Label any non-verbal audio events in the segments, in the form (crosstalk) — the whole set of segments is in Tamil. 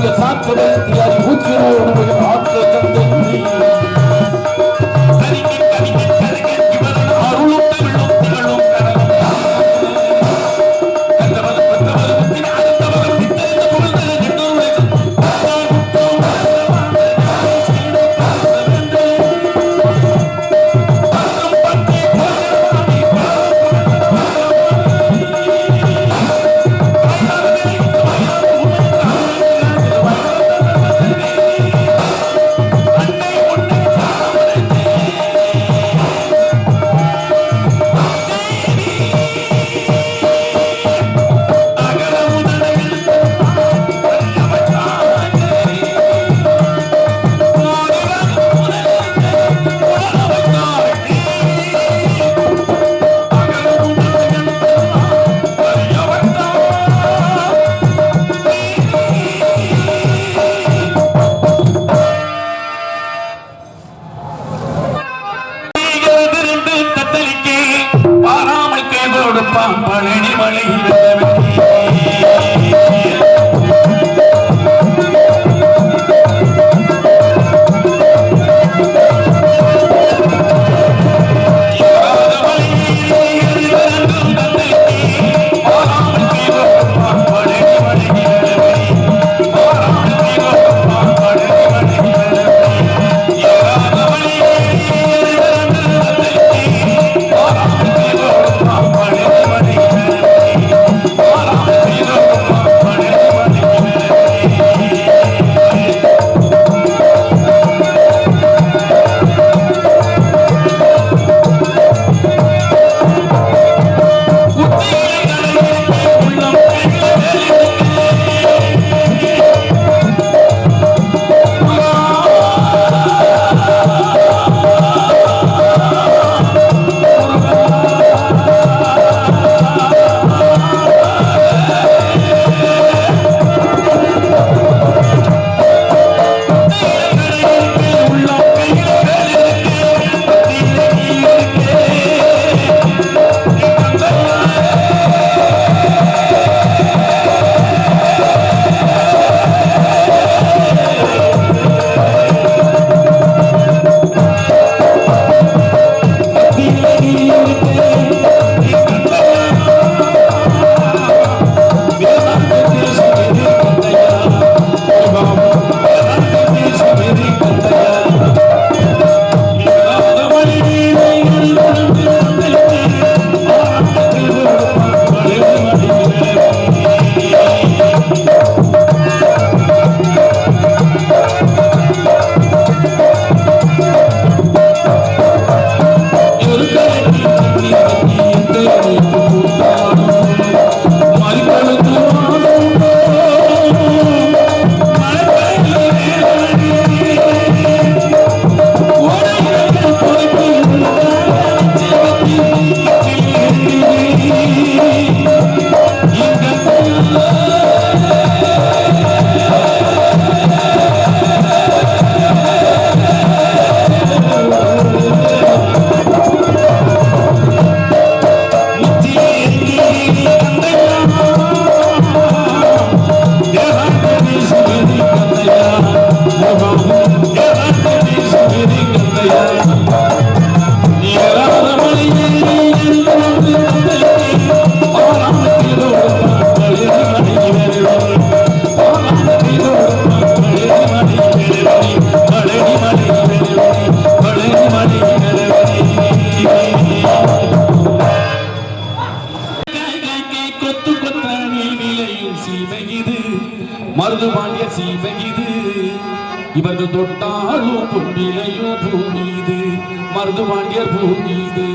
Für Zahnfälle, die ja die Mundwinkel தொட்டாலும் பூமி இது மருது பாண்டியர் பூமி இது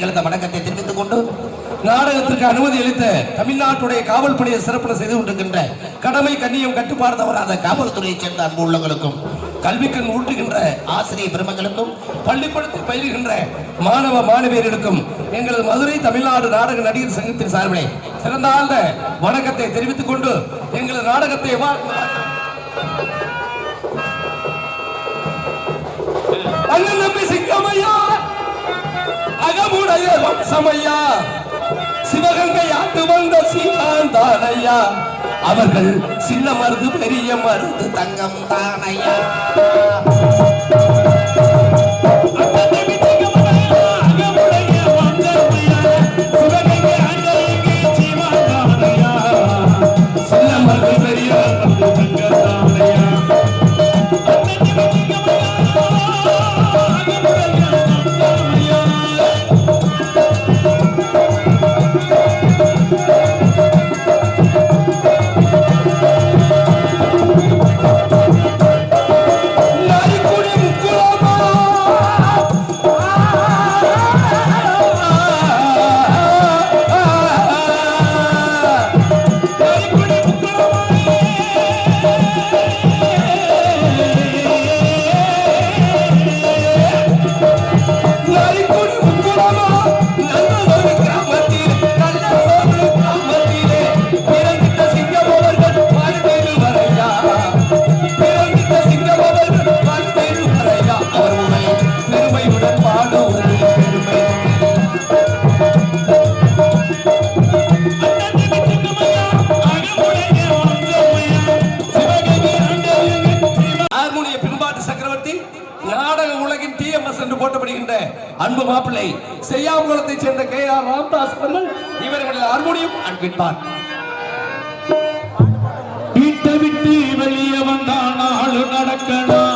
கலந்த வணக்கத்தை தெரிவித்துக் கொண்டு நாடகத்திற்கு அனுமதி அளித்த தமிழ்நாட்டுடைய காவல் பணியை சிறப்பு செய்து கொண்டிருக்கின்ற கடமை கண்ணியம் கட்டுப்பாடு தவறாத காவல்துறையைச் சேர்ந்த அன்பு உள்ளங்களுக்கும் கல்விக்கண் ஊட்டுகின்ற ஆசிரியர் பெருமக்களுக்கும் பள்ளிப்படத்தில் பயிலுகின்ற மாணவ மாணவியர்களுக்கும் எங்களது மதுரை தமிழ்நாடு நாடக நடிகர் சங்கத்தின் சார்பிலே சிறந்தாழ்ந்த வணக்கத்தை தெரிவித்துக் கொண்டு எங்களது நாடகத்தை அண்ணன் நம்பி சிங்கமையா அகமுடைய வம்சமையா சிவகங்கை ஆண்டு வந்த சீமாந்தானையா அவர்கள் சின்ன மருந்து பெரிய மருந்து தங்கம் தானையா? அன்பு செய்யாங்குளத்தைச் சேர்ந்த கே ஆர் ராம்தாஸ் அவர்கள் இவர்களில் ஹார்மோனியம் அன்பின்பார் வீட்டை விட்டு வெளியே வந்தான் நாளு நடக்கணும்.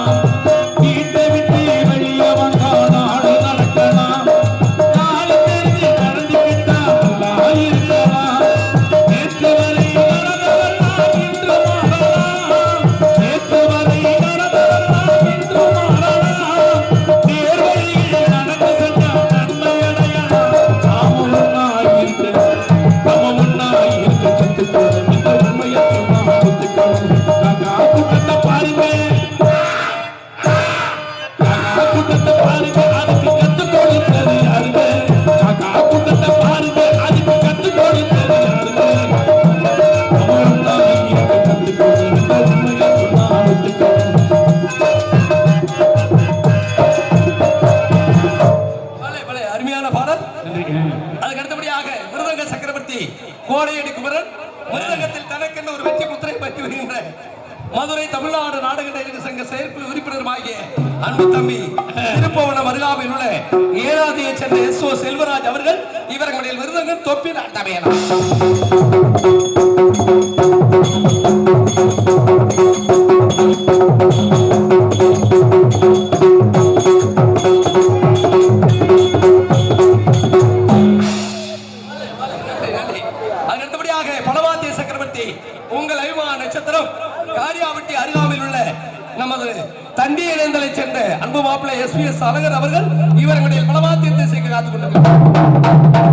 தந்தி இணைந்தலை சேர்ந்த அன்பு மாப்பிள்ளை எஸ் பி எஸ் அழகர் அவர்கள் இவர்களுடைய பலவாத்தியத்தை செய்ய காத்துக் கொண்டிருக்கிறார்.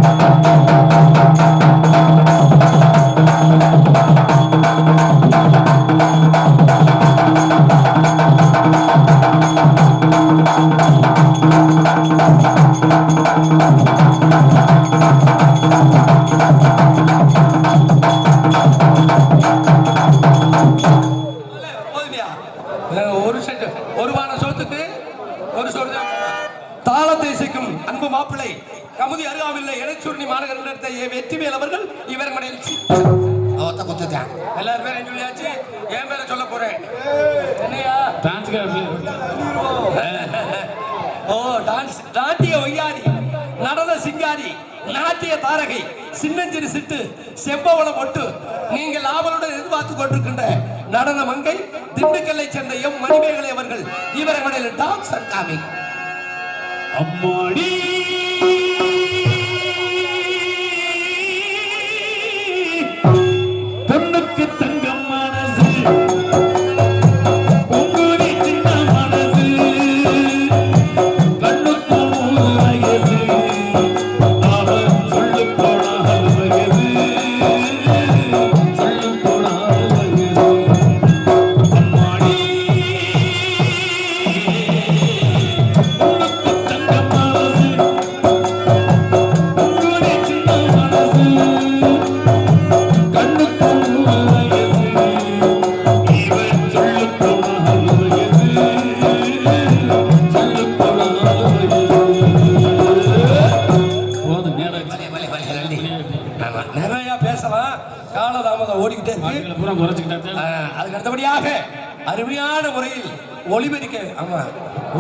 சொல்லியாச்சு என் பேரை சொல்ல போறேன். என்னையா? ஓ டான்ஸ் நாட்டிய ஒய்யாரி நடன சிங்காரி நாட்டிய தாரகை சின்னஞ்சிறு சிட்டு செம்பவளம் ஒட்டு நீங்கள் ஆவலுடன் எதிர்பார்த்து கொண்டிருக்கின்ற நடன மங்கை திண்டுக்கல்லை சேர்ந்த எம் மணிமேகலை அவர்கள் இவர்களுடைய டான்ஸ் அண்ட் காமிங் அம்மாடி. ஒளிபெருக்க ஆமா.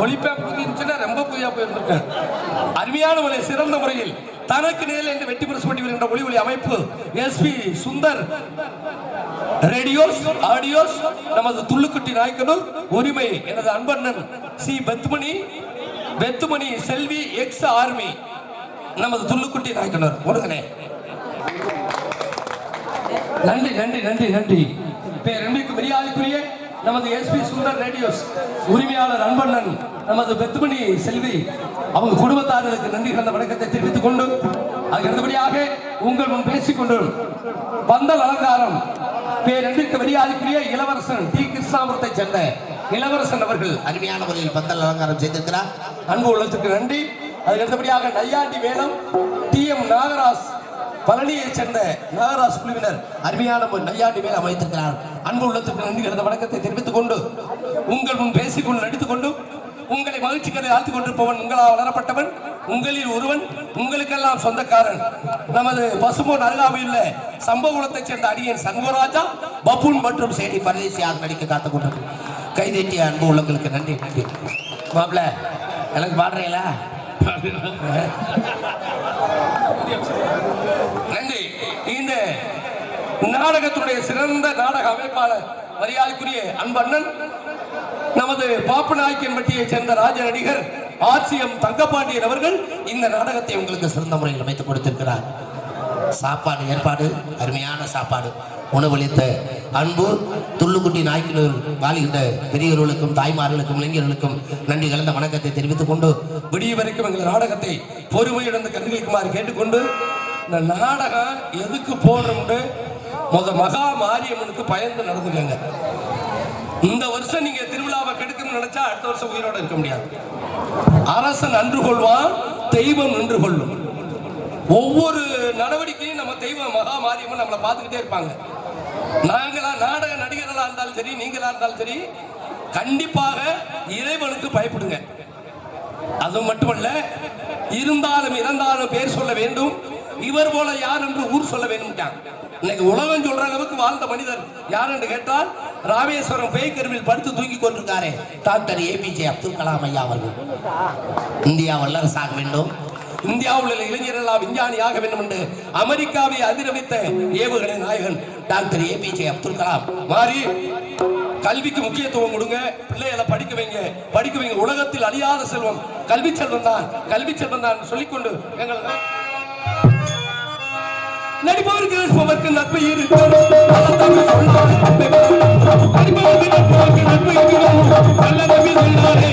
ஒளிப்பா புகிச்சுன்னா ரொம்ப புதியா போயிருந்திருக்கேன் அருமையான முறை சிறந்த முறையில் தனக்கு நேரில் என்று வெற்றி பெற பண்ணி வருகின்ற ஒளி ஒளி அமைப்பு எஸ்பி சுந்தர். ரேடியோஸ் ஆடியோஸ் நமது துள்ளுக்குட்டி நாய்க்கனூர் உரிமை எனது அன்பண்ணன் C Pethumani Pethumani Selvi ex army நமது துள்ளுக்குட்டி நாய்க்கனூர். முருகனே. நன்றி நன்றி நன்றி நன்றி. பேரன்பிற்கு மரியாதைக்குரிய நமது எஸ்பி சுந்தர் ரேடியோஸ் உரிமையாளர் அன்பண்ணன் நமது பெத்துமணி செல்வி அவங்க குடும்பத்தார்களுக்கு நன்றி கலந்த வணக்கத்தை தெரிவித்துக் கொண்டு அதுக்கு அடுத்தபடியாக உங்கள் முன் பேசிக் கொண்டு பந்தல் அலங்காரம் பேரன்பிற்கு மரியாதைக்குரிய இளவரசன் டி. கிருஷ்ணாபுரத்தை சேர்ந்த இளவரசன் அவர்கள். அருமையான முறையில் பந்தல் அலங்காரம் செய்திருக்கிறார். அன்பு உள்ளத்துக்கு நன்றி. அதுக்கு அடுத்தபடியாக நையாண்டி வேலம் டி. எம். நாகராஜ் பழனியைச் சேர்ந்த நாகராஜ் குழுவினர் அருமையான ஒரு நையாண்டி மேல் அமைத்திருக்கிறார். அன்பு உள்ளத்துக்கு நன்றி கலந்த வணக்கத்தை தெரிவித்துக் கொண்டு உங்கள் முன் பேசிக்கொண்டு நடித்துக் கொண்டு உங்களை மகிழ்ச்சிகளை ஆழ்த்திக் கொண்டிருப்பவன் உங்களால் வளரப்பட்டவன் உங்களில் ஒருவன் உங்களுக்கெல்லாம் சொந்தக்காரன். நமது பசுமோன் அருகாமையுள்ள சம்பவகுலத்தைச் சேர்ந்த அடியன் சண்முகராஜா பபுன் மற்றும் சேடி பரதேசியாக நடிக்க காத்துக் கொண்டிருக்கு கைதட்டிய அன்பு உள்ளங்களுக்கு நன்றி நன்றி. மாப்பிள்ள எனக்கு பாடுறீங்களா? (laughs) நன்றி. இந்த நாடகத்துடைய சிறந்த நாடக அமைப்பாளர் மரியாதைக்குரிய அன்பண்ணன் நமது பாப்பநாயக்கன் பட்டியைச் சேர்ந்த ராஜ நடிகர் ஆர்சிஎம் தங்கபாண்டியன் அவர்கள் இந்த நாடகத்தை உங்களுக்கு சிறந்த முறையில் அமைத்துக் கொடுத்திருக்கிறார். சாப்பாடு ஏற்பாடு அருமையான சாப்பாடு. உணவளித்த அன்பு துள்ளுக்குட்டி நாய்க்கினூர் வாழ்கின்ற பெரியவர்களுக்கும் தாய்மார்களுக்கும் இளைஞர்களுக்கும் நன்றி கலந்த வணக்கத்தை தெரிவித்துக் கொண்டு விடிய வரைக்கும் எங்கள் நாடகத்தை பொறுமையுடன் கண்டுகளிக்குமாறு கேட்டுக்கொண்டு இந்த நாடகம் எதுக்கு போடுறோம்னு முத மகா மாரியம்மனுக்கு பயந்து நடந்துக்கங்க. இந்த வருஷம் நீங்க திருவிழாவை கெடுக்கணும்னு நினைச்சா அடுத்த வருஷம் உயிரோட இருக்க முடியாது. அரசன் அன்று கொள்வான் தெய்வம் நின்று கொள்ளும். ஒவ்வொரு நடவடிக்கையும் நம்ம தெய்வ மகா மாரியம்மன் நம்மளை பார்த்துக்கிட்டே இருப்பாங்க. நாங்களா நாடக நடிகர்களா இருந்தாலும் சரி நீங்களா இருந்தாலும் சரி கண்டிப்பாக இறைவனுக்கு பயப்படுங்க. அது மட்டுமல்ல இருந்தாலும் இறந்தாலும் பேர் சொல்ல வேண்டும். இவர் போல யார் என்று ஊர் சொல்ல வேண்டும் இன்னைக்கு உலகம் சொல்ற அளவுக்கு வாழ்ந்த மனிதர் யார் என்று கேட்டால் ராமேஸ்வரம் பேய்கருவில் படுத்து தூங்கி கொண்டிருக்காரே டாக்டர் ஏபிஜே அப்துல் கலாம் ஐயா அவர்கள். இந்தியா வல்லரசாக வேண்டும். இந்தியாவில் உள்ள இளைஞரெல்லாம் விஞ்ஞானியாக வேண்டும் என்று அமெரிக்காவை அதிரமித்த ஏவுகணை நாயகன் doctor A P J Abdul Kalam. மாறி கல்விக்கு முக்கியத்துவம் கொடுங்க பிள்ளைகளை படிக்க வைங்க படிக்க வைங்க. உலகத்தில் அழியாத செல்வம் கல்வி செல்வம் தான். கல்வி செல்வம் தான் சொல்லிக்கொண்டு எங்கள் நடிப்பவருக்கு நடிப்பவருக்கு நட்பு இருக்கிறோம் நட்பு இருக்கிறோம் நல்ல நம்பி சொன்னாரே